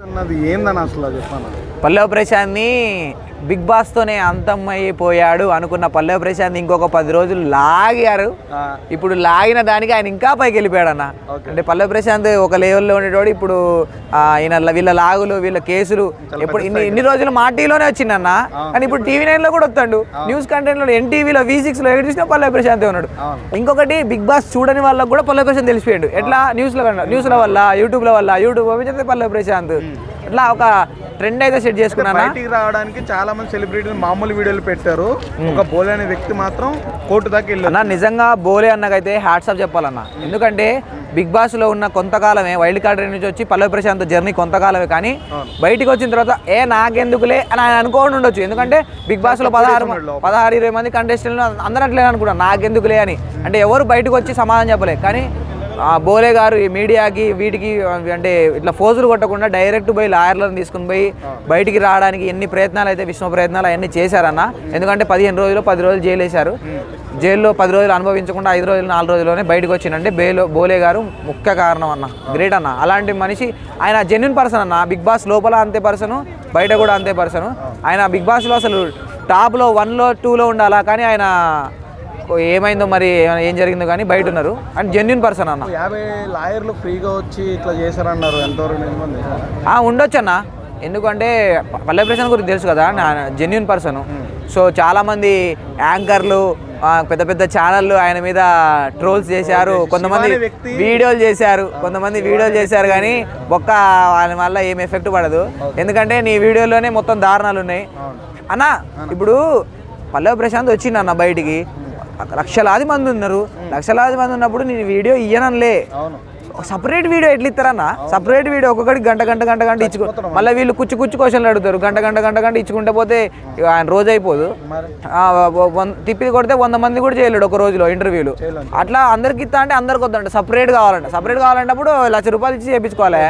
అన్నది ఏందని అసలు చెప్పాను? పల్లవ ప్రశాంత్ని బిగ్ బాస్తోనే అంతమైపోయాడు అనుకున్న పల్లవ ప్రశాంత్ ఇంకొక పది రోజులు లాగారు. ఇప్పుడు లాగిన దానికి ఆయన ఇంకా పైకి వెళ్ళిపోయాడు అన్న. అంటే పల్లవ ప్రశాంత్ ఒక లెవెల్లో ఉండేటోడు ఇప్పుడు ఆ, ఈయన ల- వీళ్ళ లాగులు వీళ్ళ కేసులు ఎప్పుడు ఇన్ని ఇన్ని రోజులు మా టీవీలోనే వచ్చిందన్న. కానీ ఇప్పుడు టీవీ నైన్లో కూడా వస్తాడు. న్యూస్ కంటెంట్లో ఎన్టీవీలో వి సిక్స్లో ఎక్కడ చూసినా పల్లవ ప్రశాంత్ ఉన్నాడు. ఇంకొకటి బిగ్ బాస్ చూడని వాళ్ళకి కూడా పల్లవ ప్రశాంత్ తెలిసిపోయాడు. ఎట్లా? న్యూస్లో న్యూస్ల వల్ల యూట్యూబ్లో వల్ల యూట్యూబ్ పంపించేది పల్లవ ప్రశాంత్. ఇట్లా ఒక ట్రెండ్ అయితే సెట్ చేసుకున్నానా? బయటికి రావడానికి చాలా మంది సెలబ్రిటీలు మామూలు వీడియోలు పెట్టారు. ఒక బోలే అనే వ్యక్తి మాత్రం కోర్టు దాకా వెళ్ళారు అన్న నిజంగా బోలే అన్నకైతే హ్యాట్సాప్ చెప్పాలన్న. ఎందుకంటే బిగ్ బాస్లో ఉన్న కొంతకాలమే వైల్డ్ కార్డ్ నుంచి వచ్చి పల్లవి ప్రశాంత్ జర్నీ కొంతకాలమే కానీ. బయటికి వచ్చిన తర్వాత ఏ నాకెందుకులే అని ఆయన అనుకోని ఉండొచ్చు. ఎందుకంటే బిగ్ బాస్లో పదహారు. పదహారు ఇరవై మంది కంటెస్టెంట్లు అందరూ అట్లే అనుకున్నారు. నాకెందుకులే అని. అంటే ఎవరు బయటకు వచ్చి సమాధానం చెప్పలే. కానీ బోలే గారు ఈ మీడియాకి వీటికి అంటే ఇట్లా ఫోజులు కొట్టకుండా డైరెక్ట్ పోయి లాయర్లను తీసుకుని పోయి బయటికి రావడానికి ఎన్ని ప్రయత్నాలు అయితే విశ్వ ప్రయత్నాలు అవన్నీ చేశారన్న. ఎందుకంటే పదిహేను రోజులు పది రోజులు జైలు వేశారు జైల్లో పది రోజులు అనుభవించకుండా ఐదు రోజులు నాలుగు రోజుల్లోనే బయటకు వచ్చిందంటే బేలో బోలే గారు ముఖ్య కారణం అన్న. గ్రేట్ అన్న. అలాంటి మనిషి ఆయన జెన్యున్ పర్సన్ అన్న. బిగ్ బాస్ లోపల అంతే పర్సన్ బయట కూడా అంతే పర్సన్ ఆయన బిగ్ బాస్లో అసలు టాప్లో వన్లో టూలో ఉండాలా? కానీ ఆయన ఏమైందో మరి ఏమైనా ఏం జరిగిందో కానీ బయట ఉన్నారు. అండ్ జెన్యున్ పర్సన్ అన్న. యాభై లాయర్లు ఫ్రీగా వచ్చి ఇట్లా చేశారన్నారు ఎంతవరకు ఉండొచ్చు అన్న ఎందుకంటే పల్లె ప్రశాంత్ గురించి తెలుసు కదా జెన్యున్ పర్సన్ సో చాలామంది యాంకర్లు పెద్ద పెద్ద ఛానళ్ళు ఆయన మీద ట్రోల్స్ చేశారు. కొంతమంది వీడియోలు చేశారు. కొంతమంది వీడియోలు చేశారు కానీ ఒక్క ఆయన వల్ల ఏం ఎఫెక్ట్ పడదు. ఎందుకంటే నీ వీడియోలోనే మొత్తం దారుణాలు ఉన్నాయి అన్న ఇప్పుడు పల్లవి ప్రశాంత్ వచ్చిండు అన్న బయటికి లక్షలాది మంది ఉన్నారు. లక్షలాది మంది ఉన్నప్పుడు నేను వీడియో ఇయ్యనలే సపరేట్ వీడియో ఎట్లా ఇస్తారన్న? సపరేట్ వీడియో ఒక్కొక్కటి గంట గంట గంట గంట ఇచ్చుకో మళ్ళీ వీళ్ళు కుచ్చు కుచ్చు క్వశ్చన్లు అడుగుతారు. గంట గంట గంట గంట ఇచ్చుకుంటే పోతే ఆయన రోజు అయిపోదు. తిప్పి కొడితే వంద మంది కూడా చేయలేడు ఒక రోజులో ఇంటర్వ్యూలు. అట్లా అందరికి ఇస్తా అంటే అందరికి వద్దంట. సపరేట్ కావాలంట. సపరేట్ కావాలంటప్పుడు లక్ష రూపాయలు ఇచ్చి చేయించుకోవాలి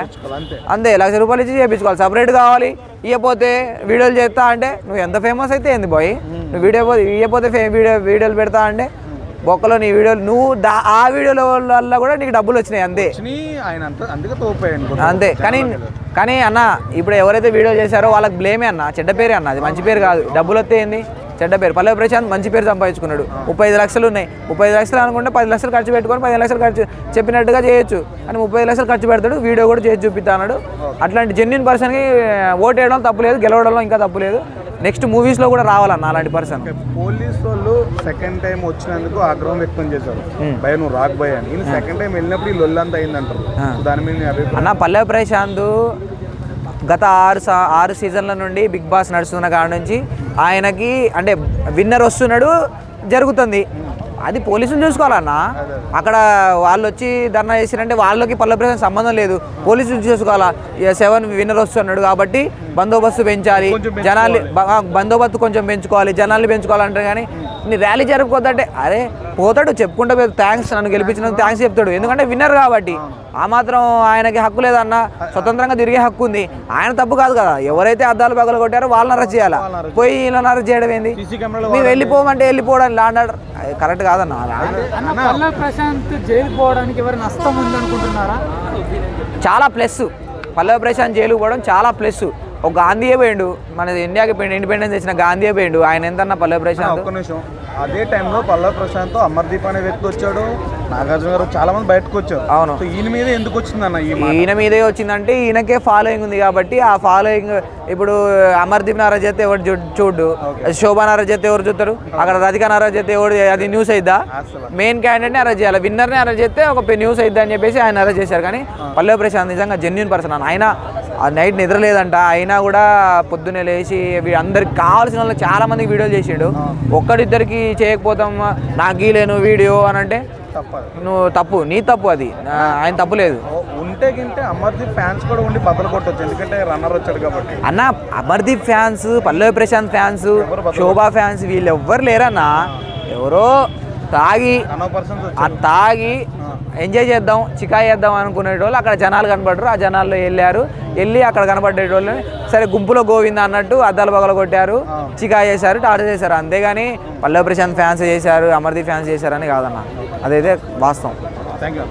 అంతే. లక్ష రూపాయలు ఇచ్చి చేయించుకోవాలి సపరేట్ కావాలి. ఇవ్వకపోతే వీడియోలు చేస్తా అంటే నువ్వు ఎంత ఫేమస్ అయితే ఏంది బాయ్ నువ్వు వీడియో ఇవ్వకపోతే ఫే వీడియో వీడియోలు పెడతా అంటే బొక్కలో నీ వీడియోలు నువ్వు దా ఆ వీడియోల వల్ల కూడా నీకు డబ్బులు వచ్చినాయి అంతే. అంతే కానీ కానీ అన్న ఇప్పుడు ఎవరైతే వీడియో చేశారో వాళ్ళకి బ్లేమే అన్న చెడ్డ పేరే అన్న అది మంచి పేరు కాదు. డబ్బులు వస్తే ఏంది? చెడ్డ పేరు. పల్లవి ప్రశాంత్ మంచి పేరు సంపాదించుకున్నాడు. ముప్పై ఐదు లక్షలు ఉన్నాయి. ముప్పై ఐదు లక్షలు అనుకుంటే పది లక్షలు ఖర్చు పెట్టుకొని పదిహేను లక్షలు ఖర్చు చెప్పినట్టుగా చేయొచ్చు. కానీ ముప్పై ఐదు లక్షలు ఖర్చు పెడతాడు. వీడియో కూడా చేసి చూపిస్తా అన్నాడు. అట్లాంటి జెన్యున్ పర్సన్కి ఓటు వేయడం తప్పు లేదు గెలవడంలో ఇంకా తప్పు లేదు. నెక్స్ట్ మూవీస్లో కూడా రావాలన్న అలాంటి పర్సన్ పోలీస్ వాళ్ళు సెకండ్ టైం వచ్చినందుకు ఆగ్రహం వ్యక్తం చేశారు. భయ నువ్వు రాక్ భయ అని. సెకండ్ టైం వెళ్ళినప్పుడు ఈ లొల్లంతా అయిందంటారు. దాని మీద అన్న పల్లవి ప్రశాంత్ గత ఆరు సా ఆరు సీజన్ల నుండి బిగ్ బాస్ నడుస్తున్న కాడ నుంచి ఆయనకి అంటే విన్నర్ వస్తున్నాడు జరుగుతుంది. అది పోలీసులు చూసుకోవాలన్న. అక్కడ వాళ్ళు వచ్చి ధర్నా చేసిరంటే వాళ్ళకి పల్లవి ప్రశాంత్ సంబంధం లేదు. పోలీసులు చూసుకోవాలా? సెవెన్ విన్నర్ వస్తున్నాడు కాబట్టి బందోబస్తు పెంచాలి. బ- బందోబస్తు కొంచెం పెంచుకోవాలి. జనాల్ని పెంచుకోవాలంటారు కానీ ర్యాలీ జరుపుకోద్దంటే అరే పోతాడు చెప్పుకుంటే థ్యాంక్స్ నన్ను గెలిపించినందుకు థ్యాంక్స్ చెప్తాడు. ఎందుకంటే విన్నర్ కాబట్టి. ఆ మాత్రం ఆయనకి హక్కు లేదన్న స్వతంత్రంగా తిరిగే హక్కు ఉంది. ఆయన తప్పు కాదు కదా. ఎవరైతే అద్దాలు పగలు కొట్టారో వాళ్ళని అరెస్ట్ చేయాలా? పోయి వీళ్ళని అరెస్ట్ చేయడం ఏంది? మేము వెళ్ళిపోమంటే వెళ్ళిపోవడం లాండ్ ఆర్డర్ కరెక్ట్ కాదన్న. ప్రశాంత్ జైలు పోవడానికి ఎవరు నష్టం ఉందనుకుంటున్నారా? చాలా ప్లస్ పల్లవి ప్రశాంత్ జైలుకు పోవడం చాలా ప్లస్ ఒక గాంధీయే పోయిండు. మన ఇండియాకి ఇండిపెండెన్స్ తెచ్చిన గాంధీయే పోయిండు. ఆయన ఎంతన్నా పల్లవి ప్రశాంత్? ఒక్క నిమిషం. అదే టైంలో పల్లవ ప్రశాంత్ అమర్దీప్ అనే వ్యక్తి వచ్చాడు. నాగార్జున గారు చాలా మంది బయటకు వచ్చారు. అవును. సో ఈయన మీద ఎందుకు వచ్చిందన్న ఈ మాట? ఈయన మీదే వచ్చిందంటే ఈయనకే ఫాలోయింగ్ ఉంది కాబట్టి ఆ ఫాలోయింగ్ ఇప్పుడు అమర్దీప్ నారాజ్ చేస్తే ఎవరు చూడు. శోభా నారాజ్ చేస్తే ఎవరు చూస్తారు? అక్కడ రజికా నారాజ్ చేస్తే ఎవరు అది న్యూస్ అయిద్దా? మెయిన్ క్యాండిడేట్ని అరెస్ట్ చేయాలి. విన్నర్ని అరెస్ట్ చేస్తే ఒక న్యూస్ అయిద్దా అని చెప్పేసి ఆయన అరెస్ట్ చేశారు. కానీ పల్లవి ప్రశాంత్ నిజంగా జెన్యున్ పర్సన్ అన్న. ఆయన ఆ నైట్ నిద్రలేదంట. అయినా కూడా పొద్దున్నే లేచి అందరికి కావాల్సిన వాళ్ళకి చాలా మందికి వీడియోలు చేసిండు. ఒక్కడిద్దరికి చేయకపోతాం నాకు గీలేను వీడియో అని అంటే నువ్వు తప్పు నీ తప్పు అది. ఆయన తప్పు లేదు. ఉంటే గింటే అమర్దీప్ ఫ్యాన్స్ కూడా ఉండి బద్దలు కొట్టొచ్చు. ఎందుకంటే రన్నర్ వచ్చాడు కాబట్టి. అన్న Amardeep fans Pallavi Prashanth fans Shobha fans వీళ్ళు ఎవ్వరు లేరన్నా ఎవరో తాగి ఆ తాగి ఎంజాయ్ చేద్దాం చికా చేద్దాం అనుకునేటోళ్ళు అక్కడ జనాలు కనపడరు ఆ జనాల్లో వెళ్ళారు. వెళ్ళి అక్కడ కనపడేటోళ్ళు సరే గుంపులో గోవింద అన్నట్టు అద్దాలు పగల కొట్టారు. చికా చేశారు టార్చర్ చేశారు. అంతేగాని పల్లవి ప్రశాంత్ ఫ్యాన్స్ చేశారు అమర్దీప్ ఫ్యాన్స్ చేశారని కాదన్న. అదైతే వాస్తవం. Thank you